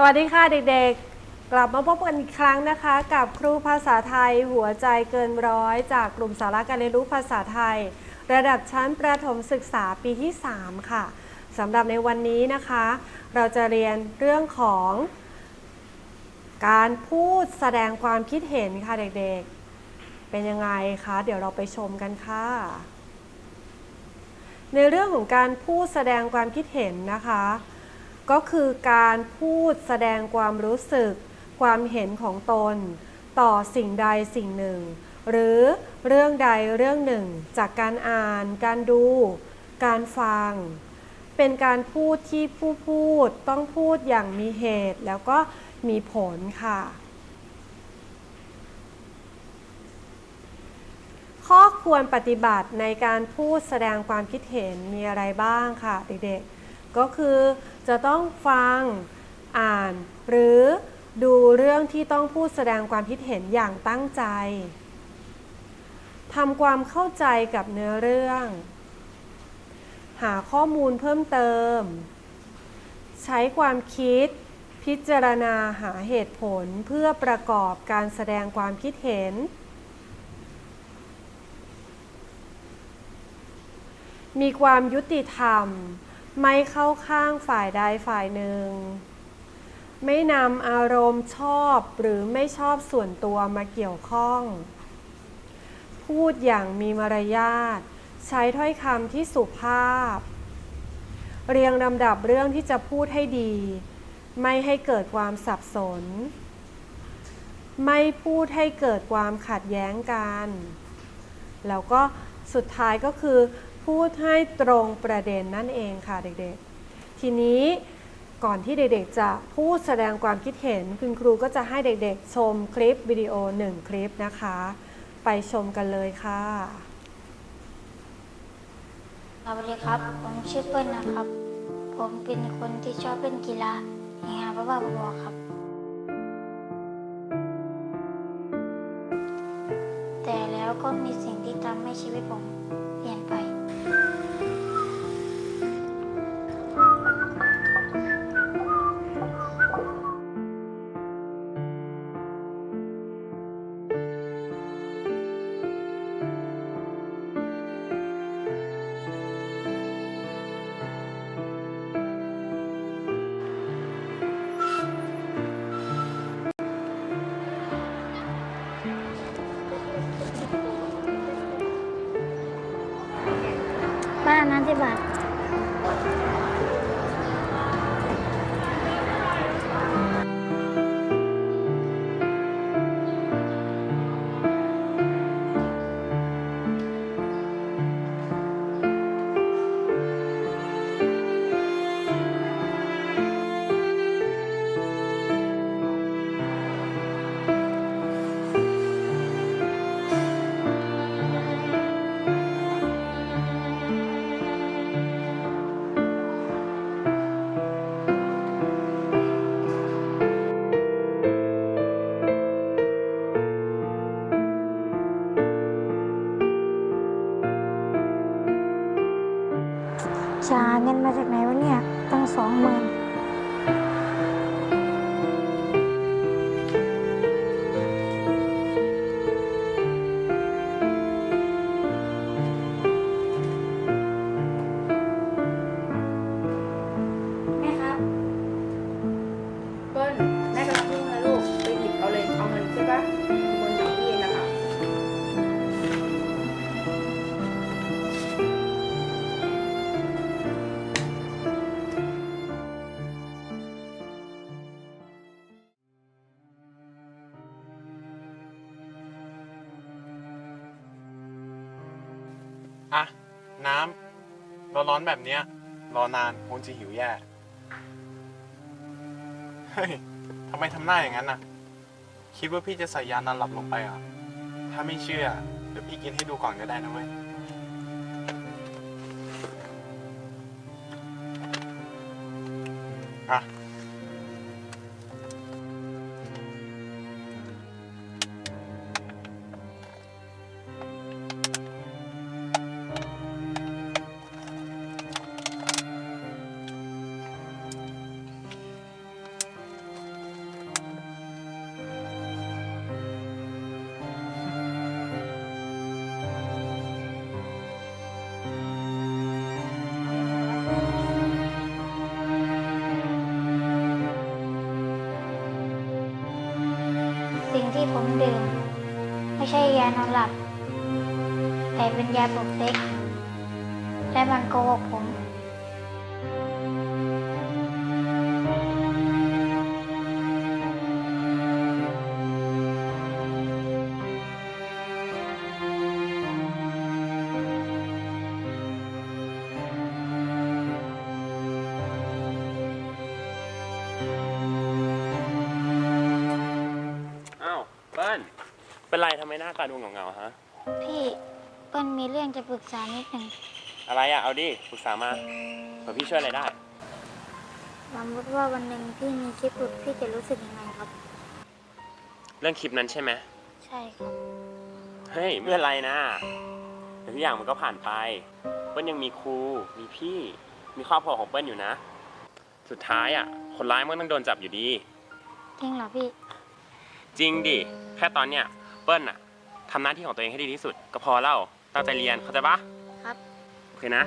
สวัสดีค่ะเด็กๆ กลับมาพบกันอีกครั้งนะคะ กับครูภาษาไทยหัวใจเกินร้อย จากกลุ่มสาระการเรียนรู้ภาษาไทย ระดับชั้นประถมศึกษาปีที่ 3 ค่ะสำหรับในวันนี้นะคะ เราจะเรียนเรื่องของ การพูดแสดงความคิดเห็นค่ะเด็กๆ เป็นยังไงคะ เดี๋ยวเราไปชมกันค่ะ ในเรื่องของการพูดแสดงความคิดเห็นนะคะ ก็คือการพูดแสดงความรู้สึก ความเห็นของตน ต่อสิ่งใดสิ่งหนึ่ง หรือเรื่องใดเรื่องหนึ่ง จากการอ่าน การดู การฟัง เป็นการพูดที่ผู้พูดต้องพูดอย่างมีเหตุ แล้วก็มีผลค่ะ ข้อควรปฏิบัติในการพูดแสดงความคิดเห็นมีอะไรบ้างค่ะเด็กๆ ก็คือ จะต้องฟังอ่าน หรือดูเรื่องที่ต้องพูดแสดงความคิดเห็นอย่างตั้งใจทำความเข้าใจกับเนื้อเรื่อง หาข้อมูลเพิ่มเติม ใช้ความคิด พิจารณาหาเหตุผลเพื่อประกอบการแสดงความคิดเห็น มีความยุติธรรม ไม่เข้าข้างฝ่ายใดฝ่ายหนึ่ง ไม่นำอารมณ์ชอบหรือไม่ชอบส่วนตัวมาเกี่ยวข้อง พูดอย่างมีมารยาท ใช้ถ้อยคำที่สุภาพ เรียงลำดับเรื่องที่จะพูดให้ดี ไม่ให้เกิดความสับสน ไม่พูดให้เกิดความขัดแย้งกัน แล้วก็สุดท้ายก็คือ พูดให้ตรงประเด็นนั่นเองค่ะเด็กๆ ทีนี้ก่อนที่เด็กๆ จะพูดแสดงความคิดเห็น คุณครูก็จะให้เด็กๆ ชมคลิปวิดีโอหนึ่งคลิปนะคะ ไปชมกันเลยค่ะสวัสดีครับ ผมชื่อเปิ้ลนะครับ ผมเป็นคนที่ชอบเล่นกีฬาเฮียบ้าบ้าบอๆครับ แต่แล้วก็มีสิ่งที่ทำให้ชีวิตผม บ้ อะ น้ำร้อนๆแบบเนี้ย รอนานคงจะหิวแย่ เฮ้ยทำไมทำหน้าอย่างนั้นน่ะ คิดว่าพี่จะใส่ยานอนหลับลงไปเหรอ ถ้าไม่เชื่อ เดี๋ยวพี่กินให้ดูก่อนก็ได้นะเว้ย อะ สิ่งที่ผมดื่ม ไม่ใช่ยานอนหลับ แต่เป็นยาปลุกเซ็ก และมันโกหกผมอ้ เป็นไรทำไมหน้าตาดูเหงาๆฮะ พี่เปิ้ลมีเรื่องจะปรึกษานิดหนึ่งอะไรอะเอาดิปรึกษามาเผื่อพี่ช่วยอะไรได้ สมมติว่าวันหนึ่งพี่มีคลิปหลุดพี่จะรู้สึกยังไงครับ เรื่องคลิปนั้นใช่ไหมใช่ครับ เฮ้ยไม่เป็นไรนะเดี๋ยวทุกอย่างมันก็ผ่านไป เปิ้ลยังมีครู มีพี่ มีครอบครัวของเปิ้ลอยู่นะ สุดท้ายอะคนร้ายมันต้องโดนจับอยู่ดี จริงเหรอพี่ จริงดิ แค่ตอนเนี้ย เปิ้ลอะทำหน้าที่ของตัวเองให้ดีที่สุด ก็พอแล้วตั้งใจเรียนเข้าใจปะครับ โอเคนะ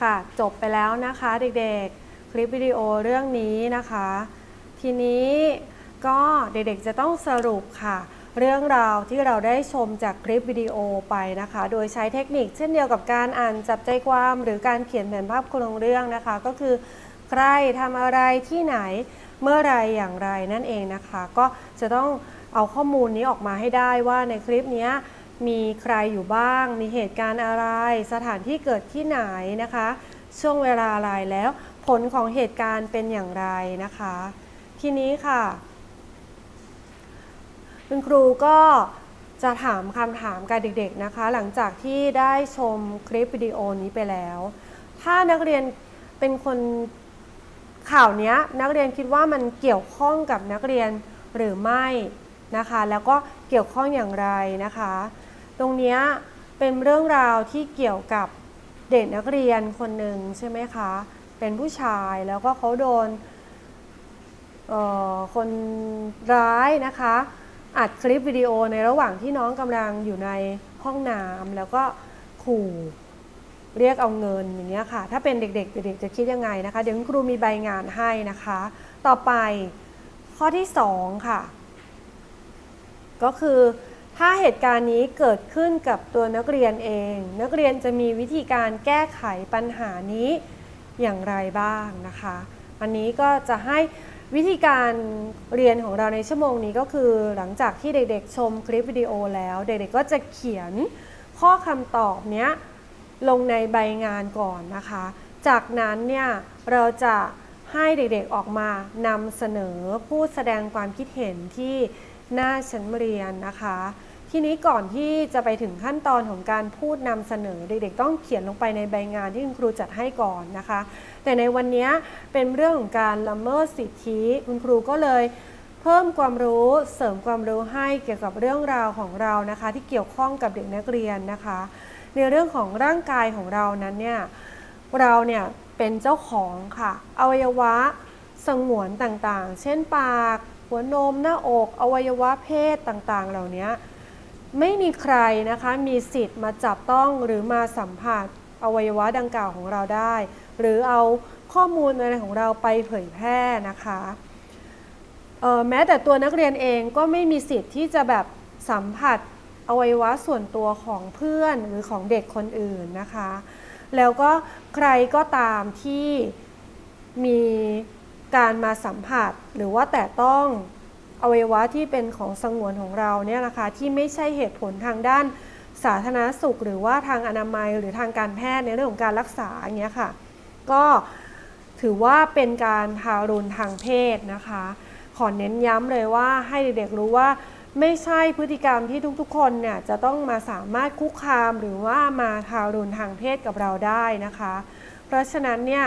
ค่ะ จบไปแล้วนะคะเด็กๆ คลิปวิดีโอเรื่องนี้นะคะ ทีนี้ก็เด็กๆจะต้องสรุปค่ะ เรื่องราวที่เราได้ชมจากคลิปวิดีโอไปนะคะ โดยใช้เทคนิคเช่นเดียวกับการอ่านจับใจความหรือการเขียนแผนภาพโครงเรื่องนะคะ ก็คือใครทำอะไรที่ไหนเมื่อไรอย่างไรนั่นเองนะคะ ก็จะต้องเอาข้อมูลนี้ออกมาให้ได้ว่าในคลิปนี้ มีใครอยู่บ้าง มีเหตุการณ์อะไร สถานที่เกิดที่ไหนนะคะ ช่วงเวลาอะไรแล้ว ผลของเหตุการณ์เป็นอย่างไรนะคะ ทีนี้ค่ะ คุณครูก็จะถามคำถามกับเด็กๆนะคะ หลังจากที่ได้ชมคลิปวิดีโอนี้ไปแล้ว ถ้านักเรียนเป็นคนข่าวนี้นักเรียนคิดว่ามันเกี่ยวข้องกับนักเรียนหรือไม่นะคะ แล้วก็เกี่ยวข้องอย่างไรนะคะ ตรงนี้เป็นเรื่องราวที่เกี่ยวกับเด็กนักเรียนคนหนึ่งใช่ไหมคะ เป็นผู้ชายแล้วก็เขาโดนคนร้ายนะคะ อัดคลิปวิดีโอในระหว่างที่น้องกำลังอยู่ในห้องน้ำแล้วก็ขู่เรียกเอาเงินอย่างเงี้ยค่ะ ถ้าเป็นเด็กๆเด็กๆจะคิดยังไงนะคะ เดี๋ยวคุณครูมีใบงานให้นะคะ ต่อไปข้อที่ 2 ค่ะ ก็คือ ถ้าเหตุการณ์นี้เกิดขึ้นกับตัวนักเรียนเอง นักเรียนจะมีวิธีการแก้ไขปัญหานี้อย่างไรบ้างนะคะ อันนี้ก็จะให้วิธีการเรียนของเราในชั่วโมงนี้ก็คือหลังจากที่เด็กๆ ชมคลิปวิดีโอแล้ว เด็กๆก็จะเขียนข้อคำตอบเนี้ยลงในใบงานก่อนนะคะ จากนั้นเนี่ยเราจะให้เด็กๆออกมานำเสนอพูดแสดงความคิดเห็นที่หน้าชั้นเรียนนะคะ ทีนี้ก่อนที่จะไปถึงขั้นตอนของการพูดนำเสนอ เด็กๆ ต้องเขียนลงไปในใบงานที่คุณครูจัดให้ก่อนนะคะ แต่ในวันนี้เป็นเรื่องของการละเมิดสิทธิคุณครูก็เลยเพิ่มความรู้เสริมความรู้ให้เกี่ยวกับเรื่องราวของเรานะคะ ที่เกี่ยวข้องกับเด็กนักเรียนนะคะ ในเรื่องของร่างกายของเรานั้นเนี่ยเราเนี่ยเป็นเจ้าของค่ะ อวัยวะสงวนต่างๆ เช่นปาก หัวนมหน้าอก อวัยวะเพศต่างๆ เหล่านี้ ไม่มีใครนะคะมีสิทธิ์มาจับต้องหรือมาสัมผัสอวัยวะดังกล่าวของเราได้ หรือเอาข้อมูลอะไรของเราไปเผยแพร่นะคะแม้แต่ตัวนักเรียนเองก็ไม่มีสิทธิ์ที่จะแบบสัมผัสอวัยวะส่วนตัวของเพื่อนหรือของเด็กคนอื่นนะคะ แล้วก็ใครก็ตามที่มีการมาสัมผัสหรือว่าแต่ต้อง อวัยวะที่เป็นของสงวนของเราเนี่ยนะคะที่ไม่ใช่เหตุผลทางด้านสาธารณสุข หรือว่าทางอนามัยหรือทางการแพทย์ในเรื่องของการรักษาอย่างเงี้ยค่ะ ก็ถือว่าเป็นการทารุณทางเพศนะคะ ขอเน้นย้ำเลยว่าให้เด็กๆรู้ว่าไม่ใช่พฤติกรรมที่ทุกๆ คนเนี่ยจะต้องมาสามารถคุกคามหรือว่ามาทารุณทางเพศกับเราได้นะคะ เพราะฉะนั้นเนี่ย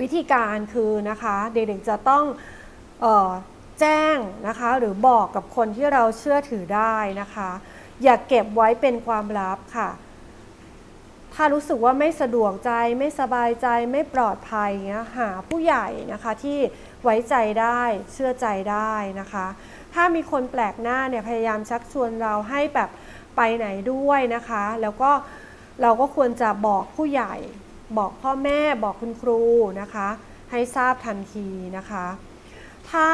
วิธีการคือนะคะเด็กๆจะต้องเออ แจ้งนะคะ หรือบอกกับคนที่เราเชื่อถือได้นะคะ อย่าเก็บไว้เป็นความลับค่ะ ถ้ารู้สึกว่าไม่สะดวกใจไม่สบายใจไม่ปลอดภัยเงี้ยหาผู้ใหญ่นะคะที่ไว้ใจได้เชื่อใจได้นะคะ ถ้ามีคนแปลกหน้าเนี่ยพยายามชักชวนเราให้แบบไปไหนด้วยนะคะ แล้วก็เราก็ควรจะบอกผู้ใหญ่บอกพ่อแม่บอกคุณครูนะคะ ให้ทราบทันทีนะคะ ถ้า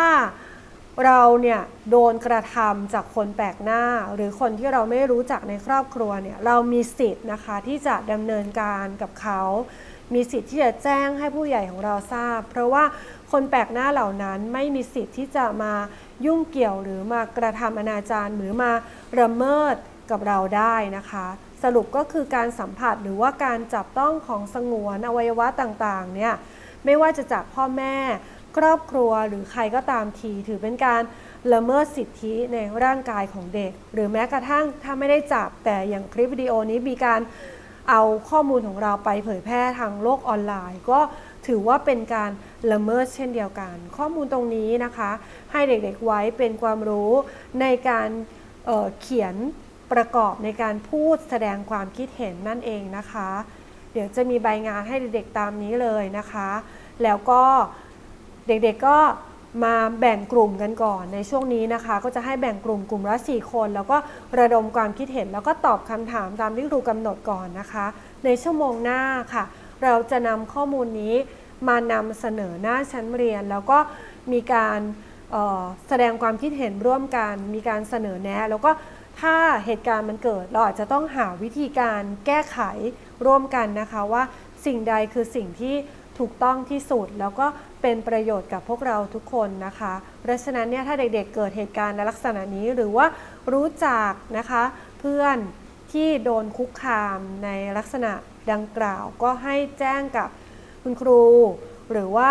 เราเนี่ยโดนกระทำจากคนแปลกหน้า หรือคนที่เราไม่รู้จักในครอบครัวเนี่ยเรามีสิทธิ์นะคะที่จะดำเนินการกับเขา มีสิทธิ์ที่จะแจ้งให้ผู้ใหญ่ของเราทราบ เพราะว่าคนแปลกหน้าเหล่านั้นไม่มีสิทธิ์ที่จะมายุ่งเกี่ยวหรือมากระทำอนาจารหรือมาระเมิดกับเราได้นะคะ สรุปก็คือการสัมผัสหรือว่าการจับต้องของสงวนอวัยวะต่างๆเนี่ยไม่ว่าจะจากพ่อแม่ ครอบครัวหรือใครก็ตามที ถือเป็นการละเมิดสิทธิในร่างกายของเด็ก หรือแม้กระทั่งถ้าไม่ได้จับแต่อย่างคลิปวิดีโอนี้มีการเอาข้อมูลของเราไปเผยแพร่ทางโลกออนไลน์ ก็ถือว่าเป็นการละเมิดเช่นเดียวกัน ข้อมูลตรงนี้นะคะ ให้เด็กๆไว้เป็นความรู้ในการเเขียนประกอบในการพูดแสดงความคิดเห็นนั่นเองนะคะ เดี๋ยวจะมีใบงานให้เด็กๆตามนี้เลยนะคะ แล้วก็ เด็กๆก็มาแบ่งกลุ่มกันก่อนในช่วงนี้นะคะ ก็จะให้แบ่งกลุ่มกลุ่มละ4คน แล้วก็ระดมความคิดเห็น แล้วก็ตอบคำถามตามที่ครูกำหนดก่อนนะคะ ในชั่วโมงหน้าค่ะ เราจะนำข้อมูลนี้มานำเสนอหน้าชั้นเรียน แล้วก็มีการแสดงความคิดเห็นร่วมกัน มีการเสนอแนะ แล้วก็ถ้าเหตุการณ์มันเกิด เราอาจจะต้องหาวิธีการแก้ไขร่วมกันนะคะว่าสิ่งใดคือสิ่งที่ ถูกต้องที่สุด แล้วก็เป็นประโยชน์กับพวกเราทุกคนนะคะ เพราะฉะนั้นเนี่ยถ้าเด็กๆเกิดเหตุการณ์ในลักษณะนี้หรือว่ารู้จักนะคะ เพื่อนที่โดนคุกคามในลักษณะดังกล่าว ก็ให้แจ้งกับคุณครู หรือว่า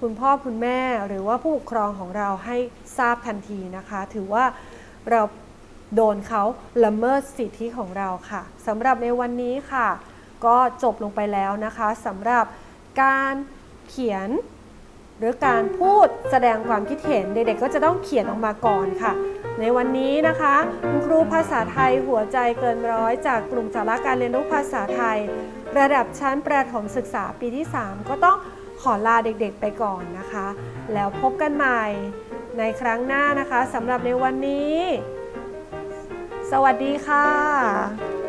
คุณพ่อคุณแม่หรือว่าผู้ปกครองของเราให้ทราบทันทีนะคะ ถือว่าเราโดนเขาละเมิดสิทธิของเราค่ะสำหรับในวันนี้ค่ะ ก็จบลงไปแล้วนะคะสำหรับ การเขียน หรือการพูดแสดงความคิดเห็นเด็กๆก็จะต้องเขียนออกมาก่อนค่ะ ในวันนี้นะคะคุณครูภาษาไทยหัวใจเกินร้อยจากกลุ่มสาระการเรียนรู้ภาษาไทย ระดับชั้นประถมศึกษาปีที่ 3 ก็ต้องขอลาเด็กๆไปก่อนนะคะ แล้วพบกันใหม่ในครั้งหน้านะคะสำหรับในวันนี้ สวัสดีค่ะ